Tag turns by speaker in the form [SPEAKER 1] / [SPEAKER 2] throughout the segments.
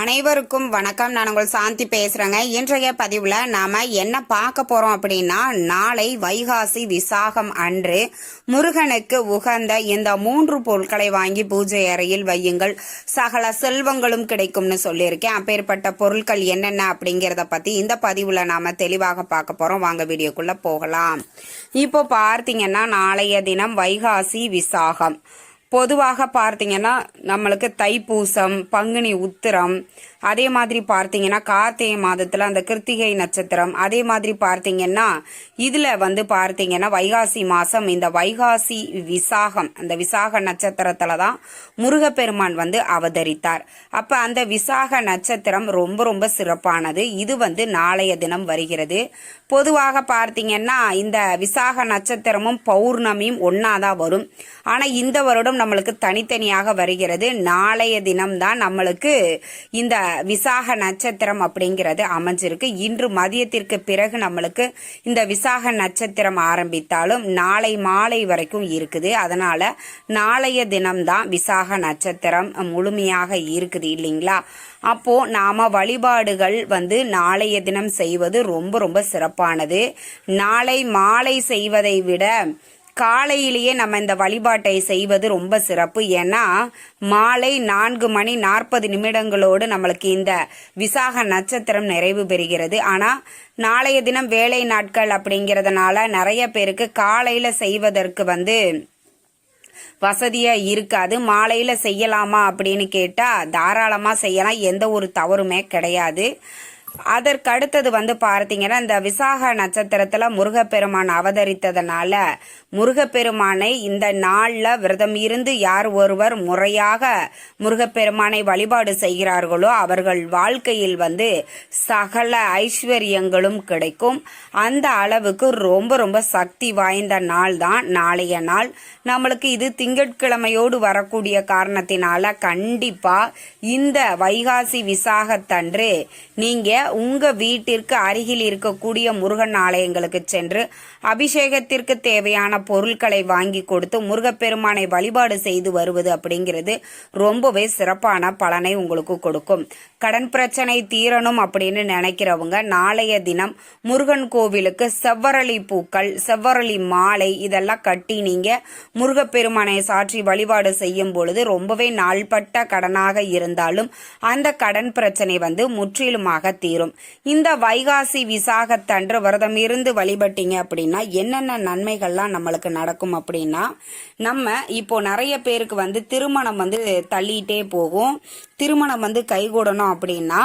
[SPEAKER 1] அனைவருக்கும் வணக்கம். நான் உங்கள் சாந்தி பேசுறேங்க. இன்றைய பதிவுல நாம என்ன பார்க்க போறோம் அப்படின்னா நாளை வைகாசி விசாகம் அன்று முருகனுக்கு உகந்த இந்த மூன்று பொருட்களை வாங்கி பூஜை அறையில் வையுங்கள். சகல செல்வங்களும் கிடைக்கும்னு சொல்லியிருக்கேன். அப்பேற்பட்ட பொருட்கள் என்னென்ன அப்படிங்கிறத பத்தி இந்த பதிவுல நாம தெளிவாக பார்க்க போறோம். வாங்க வீடியோக்குள்ள போகலாம். இப்போ பார்த்தீங்கன்னா நாளைய தினம் வைகாசி விசாகம். பொதுவாக பார்த்தீங்கன்னா நம்மளுக்கு தைப்பூசம் பங்குனி உத்திரம் அதே மாதிரி பார்த்தீங்கன்னா கார்த்திகை மாதத்தில் அந்த கிருத்திகை நட்சத்திரம் அதே மாதிரி பார்த்தீங்கன்னா இதில் வந்து பார்த்தீங்கன்னா வைகாசி மாதம் இந்த வைகாசி விசாகம் அந்த விசாக நட்சத்திரத்தில் தான் முருகப்பெருமான் வந்து அவதரித்தார். அப்போ அந்த விசாக நட்சத்திரம் ரொம்ப ரொம்ப சிறப்பானது. இது வந்து நாளைய தினம் வருகிறது. பொதுவாக பார்த்தீங்கன்னா இந்த விசாக நட்சத்திரமும் பௌர்ணமியும் ஒன்றா தான் வரும். ஆனால் இந்த வருடம் நம்மளுக்கு தனித்தனியாக வருகிறது. நாளைய தினம்தான் நம்மளுக்கு இந்த விசாக நட்சத்திரம் அப்படிங்கிறது அமைஞ்சிருக்கு. இன்று மதியத்திற்கு பிறகு நம்மளுக்கு இந்த விசாக நட்சத்திரம் ஆரம்பித்தாலும் நாளை மாலை வரைக்கும் இருக்குது. அதனால நாளைய தினம்தான் விசாக நட்சத்திரம் முழுமையாக இருக்குது இல்லைங்களா? அப்போ நாம வழிபாடுகள் வந்து நாளைய தினம் செய்வது ரொம்ப ரொம்ப சிறப்பானது. நாளை மாலை செய்வதை விட காலையிலேயே நம்ம இந்த வழிபாட்டை செய்வது ரொம்ப சிறப்பு. ஏன்னா மாலை நான்கு மணி நாற்பது நிமிடங்களோடு நம்மளுக்கு இந்த விசாக நட்சத்திரம் நிறைவு பெறுகிறது. ஆனால் நாளைய தினம் வேலை நாட்கள் அப்படிங்கிறதுனால நிறைய பேருக்கு காலையில் செய்வதற்கு வந்து வசதியா இருக்காது. மாலையில செய்யலாமா அப்படின்னு கேட்டா தாராளமா செய்யலாம். எந்த ஒரு தவறுமே கிடையாது. அதற்கு அடுத்தது வந்து பார்த்தீங்கன்னா இந்த விசாக நட்சத்திரத்துல முருகப்பெருமான் அவதரித்ததுனால முருகப்பெருமானை இந்த நாளில் விரதம் இருந்து யார் ஒருவர் முறையாக முருகப்பெருமானை வழிபாடு செய்கிறார்களோ அவர்கள் வாழ்க்கையில் வந்து சகல ஐஸ்வர்யங்களும் கிடைக்கும். அந்த அளவுக்கு ரொம்ப ரொம்ப சக்தி வாய்ந்த நாள் தான் நாளைய நாள். நம்மளுக்கு இது திங்கட்கிழமையோடு வரக்கூடிய காரணத்தினால கண்டிப்பா இந்த வைகாசி விசாகத்தன்று நீங்கள் உங்க வீட்டிற்கு அருகில் இருக்கக்கூடிய முருகன் ஆலயங்களுக்கு சென்று அபிஷேகத்திற்கு தேவையான பொருட்களை வாங்கி கொடுத்து முருகப்பெருமானை வழிபாடு செய்து வருவது அப்படிங்கிறது ரொம்பவே சிறப்பான பலனை உங்களுக்கு கொடுக்கும். கடன் பிரச்சனை தீரணும் அப்படின்னு நினைக்கிறவங்க நாளைய தினம் முருகன் கோவிலுக்கு செவ்வரளி பூக்கள் செவ்வரளி மாலை இதெல்லாம் கட்டி நீங்க முருகப்பெருமானை சாற்றி வழிபாடு செய்யும் பொழுது ரொம்பவே நாள்பட்ட கடனாக இருந்தாலும் அந்த கடன் பிரச்சனை வந்து முற்றிலுமாக தீரும். இந்த வைகாசி விசாகத்தன்று விரதம் இருந்து வழிபட்டீங்க அப்படின்னா என்னென்ன நன்மைகள்லாம் நம்மளுக்கு நடக்கும் அப்படின்னா நம்ம இப்போ நிறைய பேருக்கு வந்து திருமணம் வந்து தள்ளிட்டே போகும். திருமணம் வந்து கைகூடணும் அப்படின்னா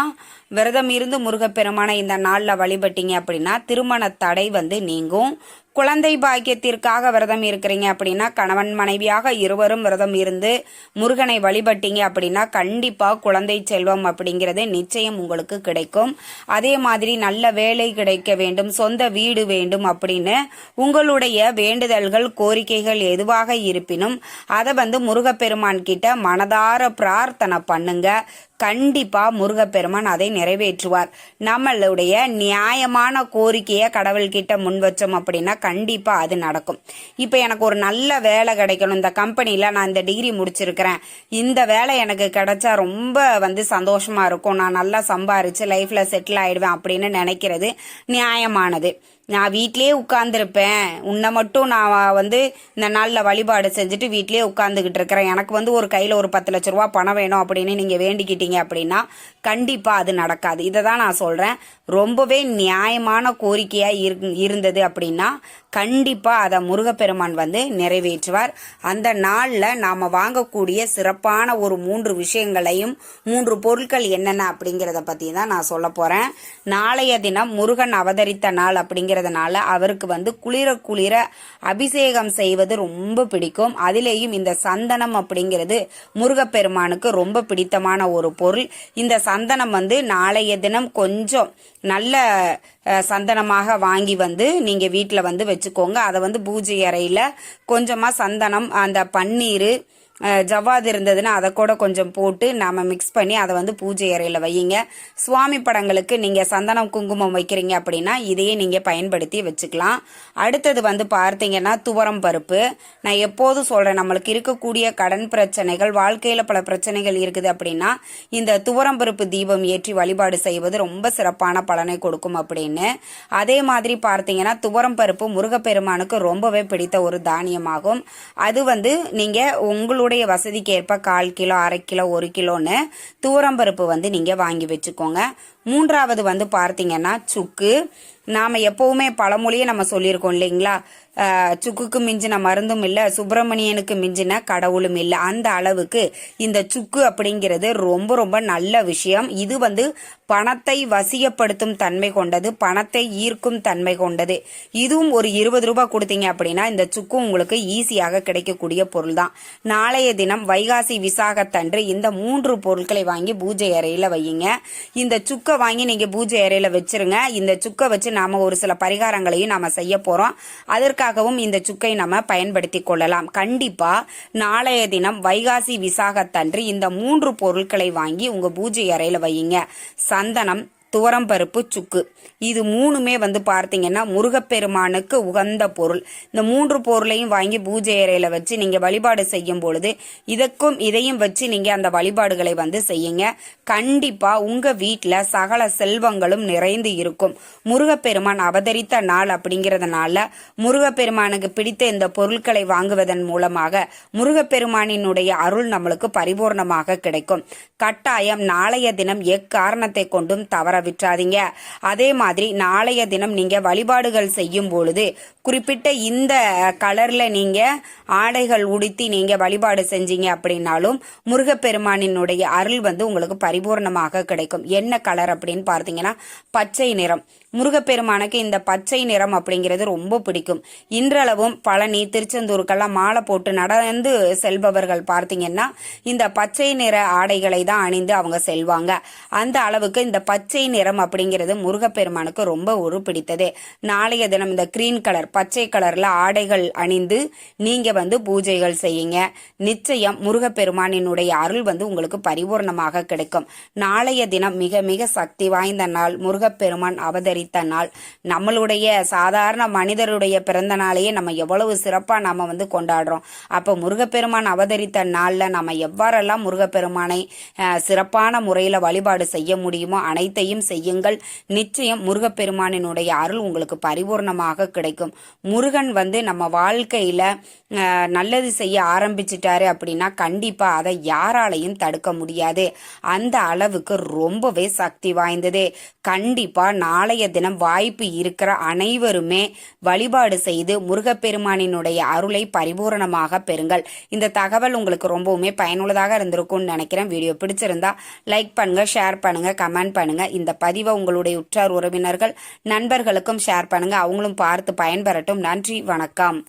[SPEAKER 1] விரதம் இருந்து முருகப்பெருமானை இந்த நாளில் வழிபட்டீங்க அப்படின்னா திருமண தடை வந்து நீங்கும். குழந்தை பாக்கியத்திற்காக விரதம் இருக்கிறீங்க அப்படின்னா கணவன் மனைவியாக இருவரும் விரதம் இருந்து முருகனை வழிபட்டீங்க அப்படின்னா கண்டிப்பாக குழந்தை செல்வம் அப்படிங்கிறது நிச்சயம் உங்களுக்கு கிடைக்கும். அதே மாதிரி நல்ல வேலை கிடைக்க வேண்டும் சொந்த வீடு வேண்டும் அப்படின்னு உங்களுடைய வேண்டுதல்கள் கோரிக்கைகள் எதுவாக இருப்பினும் அதை வந்து முருகப்பெருமான் கிட்ட மனதார பிரார்த்தனை பண்ணுங்க. கண்டிப்பா முருகப்பெருமான் அதை நிறைவேற்றுவார். நம்மளுடைய நியாயமான கோரிக்கையை கடவுள்கிட்ட முன் வச்சோம் அப்படின்னா கண்டிப்பா அது நடக்கும். இப்போ எனக்கு ஒரு நல்ல வேலை கிடைக்கணும். இந்த கம்பெனியில் நான் இந்த டிகிரி முடிச்சிருக்கிறேன். இந்த வேலை எனக்கு கிடைச்சா ரொம்ப வந்து சந்தோஷமா இருக்கும். நான் நல்லா சம்பாரிச்சு லைஃப்ல செட்டில் ஆயிடுவேன் அப்படின்னு நினைக்கிறது நியாயமானது. நான் வீட்லயே உட்கார்ந்துருப்பேன். உன்னை மட்டும் நான் வந்து இந்த நாளில் வழிபாடு செஞ்சுட்டு வீட்லயே உட்காந்துக்கிட்டு இருக்கிறேன். எனக்கு வந்து ஒரு கையில் ஒரு பத்து லட்ச ரூபா பணம் வேணும் அப்படின்னு நீங்கள் வேண்டிக்கிட்டீங்க அப்படின்னா கண்டிப்பாக அது நடக்காது. இதை தான் நான் சொல்கிறேன் ரொம்பவே நியாயமான கோரிக்கையாக இரு இருந்தது அப்படின்னா கண்டிப்பாக அதை முருகப்பெருமான் வந்து நிறைவேற்றுவார். அந்த நாளில் நாம் வாங்கக்கூடிய சிறப்பான ஒரு மூன்று விஷயங்களையும் மூன்று பொருட்கள் என்னென்ன அப்படிங்கிறத பற்றி தான் நான் சொல்ல போகிறேன் நாளைய தினம் முருகன் அவதரித்த நாள் அப்படிங்கிறதுனால அவருக்கு வந்து குளிர குளிர அபிஷேகம் செய்வது ரொம்ப பிடிக்கும். அதிலேயும் இந்த சந்தனம் அப்படிங்கிறது முருகப்பெருமானுக்கு ரொம்ப பிடித்தமான ஒரு பொருள். இந்த சந்தனம் வந்து நாளைய தினம் கொஞ்சம் நல்ல சந்தனமாக வாங்கி வந்து நீங்கள் வீட்டில் வந்து வச்சுக்கோங்க. அதை வந்து பூஜை அறையில் கொஞ்சமாக சந்தனம் அந்த பன்னீர் ஜவ்வாது இருந்ததுன்னா அதை கூட கொஞ்சம் போட்டு நாம் மிக்ஸ் பண்ணி அதை வந்து பூஜை அறையில் வையுங்க. சுவாமி படங்களுக்கு நீங்கள் சந்தனம் குங்குமம் வைக்கிறீங்க அப்படின்னா இதையே நீங்கள் பயன்படுத்தி வச்சுக்கலாம். அடுத்தது வந்து பார்த்தீங்கன்னா துவரம் பருப்பு. நான் எப்போதும் சொல்கிறேன் நம்மளுக்கு இருக்கக்கூடிய கடன் பிரச்சனைகள் வாழ்க்கையில் பல பிரச்சனைகள் இருக்குது அப்படின்னா இந்த துவரம் பருப்பு தீபம் ஏற்றி வழிபாடு செய்வது ரொம்ப சிறப்பான பலனை கொடுக்கும் அப்படின்னு. அதே மாதிரி பார்த்தீங்கன்னா துவரம் பருப்பு முருகப்பெருமானுக்கு ரொம்பவே பிடித்த ஒரு தானியமாகும். அது வந்து நீங்கள் உங்களுடைய வசதிக்கு கால் கிலோ அரை கிலோ ஒரு கிலோன்னு துவரம் பருப்பு வந்து நீங்கள் வாங்கி வச்சுக்கோங்க. மூன்றாவது வந்து பார்த்தீங்கன்னா சுக்கு. நாம் எப்போவுமே பழமொழியே நம்ம சொல்லியிருக்கோம் இல்லைங்களா? சுக்குக்கு மிஞ்சின மருந்தும் இல்லை சுப்பிரமணியனுக்கு மிஞ்சின கடவுளும் இல்லை. அந்த அளவுக்கு இந்த சுக்கு அப்படிங்கிறது ரொம்ப ரொம்ப நல்ல விஷயம். இது வந்து பணத்தை வசியப்படுத்தும் தன்மை கொண்டது பணத்தை ஈர்க்கும் தன்மை கொண்டது. இதுவும் ஒரு இருபது ரூபாய் கொடுத்தீங்க அப்படின்னா இந்த சுக்கு உங்களுக்கு ஈஸியாக கிடைக்கக்கூடிய பொருள் தான். நாளைய தினம் வைகாசி விசாகத்தன்று இந்த மூன்று பொருட்களை வாங்கி பூஜை அறையில் வையுங்க. இந்த சுக்கு சுக்கை வாங்கி நீங்கள் பூஜை அறையில் வச்சுருங்க. இந்த சுக்கை வச்சு நாம் ஒரு சில பரிகாரங்களையும் நாம் செய்ய போகிறோம் அதற்காகவும் இந்த சுக்கை நம்ம பயன்படுத்தி கொள்ளலாம். கண்டிப்பாக நாளைய தினம் வைகாசி விசாகத்தன்று இந்த மூன்று பொருட்களை வாங்கி உங்கள் பூஜை அறையில் வையுங்க. சந்தனம் துவரம்பருப்பு சுக்கு. இது மூணுமே வந்து பார்த்தீங்கன்னா முருகப்பெருமானுக்கு உகந்த பொருள். இந்த மூன்று பொருளையும் வாங்கி பூஜை அறையில் வச்சு நீங்கள் வழிபாடு செய்யும் பொழுது இதற்கும் இதையும் வச்சு நீங்கள் அந்த வழிபாடுகளை வந்து செய்யுங்க. கண்டிப்பாக உங்கள் வீட்டில் சகல செல்வங்களும் நிறைந்து இருக்கும். முருகப்பெருமான் அவதரித்த நாள் அப்படிங்கிறதுனால முருகப்பெருமானுக்கு பிடித்த இந்த பொருட்களை வாங்குவதன் மூலமாக முருகப்பெருமானினுடைய அருள் நம்மளுக்கு பரிபூர்ணமாக கிடைக்கும். கட்டாயம் நாளைய தினம் எக்காரணத்தை கொண்டும் தவற விட்டுறாதீங்க அதே மாதிரி நாளைய தினம் நீங்க வழிபாடுகள் செய்யும் பொழுது குறிப்பிட்ட இந்த கலர்ல நீங்க ஆடைகள் உடுத்தி நீங்க வழிபாடு செஞ்சீங்க அப்படின்னாலும் முருகப்பெருமானினுடைய அருள் வந்து உங்களுக்கு பரிபூர்ணமாக கிடைக்கும். என்ன கலர் அப்படின்னு பார்த்தீங்கன்னா பச்சை நிறம். முருகப்பெருமானுக்கு இந்த பச்சை நிறம் அப்படிங்கிறது ரொம்ப பிடிக்கும். இன்றளவும் பழனி திருச்செந்தூருக்கெல்லாம் மாலை போட்டு நடந்து செல்பவர்கள் பார்த்தீங்கன்னா இந்த பச்சை நிற ஆடைகளை தான் அணிந்து அவங்க செல்வாங்க. அந்த அளவுக்கு இந்த பச்சை நிறம் அப்படிங்கிறது முருகப்பெருமானுக்கு ரொம்ப ஒரு பிடித்தது நாளைய தினம் இந்த கிரீன் கலர் பச்சை கலர்ல ஆடைகள் அணிந்து நீங்க வந்து பூஜைகள் செய்யுங்க. நிச்சயம் முருகப்பெருமானினுடைய அருள் வந்து உங்களுக்கு பரிபூர்ணமாக கிடைக்கும். நாளைய தினம் மிக மிக சக்தி வாய்ந்த நாள் முருகப்பெருமான் அவதரித்த நாள் நம்மளுடைய சாதாரண மனிதருடைய பிறந்த நாளையே நம்ம எவ்வளவு சிறப்பாக நாம் வந்து கொண்டாடுறோம். அப்போ முருகப்பெருமான் அவதரித்த நாளில் நம்ம எவ்வாறெல்லாம் முருகப்பெருமானை சிறப்பான முறையில் வழிபாடு செய்ய முடியுமோ அனைத்தையும் செய்யுங்கள். நிச்சயம் முருகப்பெருமானினுடைய அருள் உங்களுக்கு பரிபூர்ணமாக கிடைக்கும். முருகன் வந்து நம்ம வாழ்க்கையில நல்லது செய்ய ஆரம்பிச்சிட்டாரு அப்படின்னா கண்டிப்பாக அதை யாராலையும் தடுக்க முடியாது. அந்த அளவுக்கு ரொம்பவே சக்தி வாய்ந்தது. கண்டிப்பா நாளைய தினம் வாய்ப்பு இருக்கிற அனைவருமே வழிபாடு செய்து முருகப்பெருமானினுடைய அருளை பரிபூரணமாக பெறுங்கள். இந்த தகவல் உங்களுக்கு ரொம்பவுமே பயனுள்ளதாக இருந்திருக்கும்னு நினைக்கிறேன். வீடியோ பிடிச்சிருந்தா லைக் பண்ணுங்க ஷேர் பண்ணுங்க கமெண்ட் பண்ணுங்க. இந்த பதிவை உங்களுடைய உற்றார் உறவினர்கள் நண்பர்களுக்கும் ஷேர் பண்ணுங்க. அவங்களும் பார்த்து பயன்பெறட்டும். நன்றி வணக்கம்.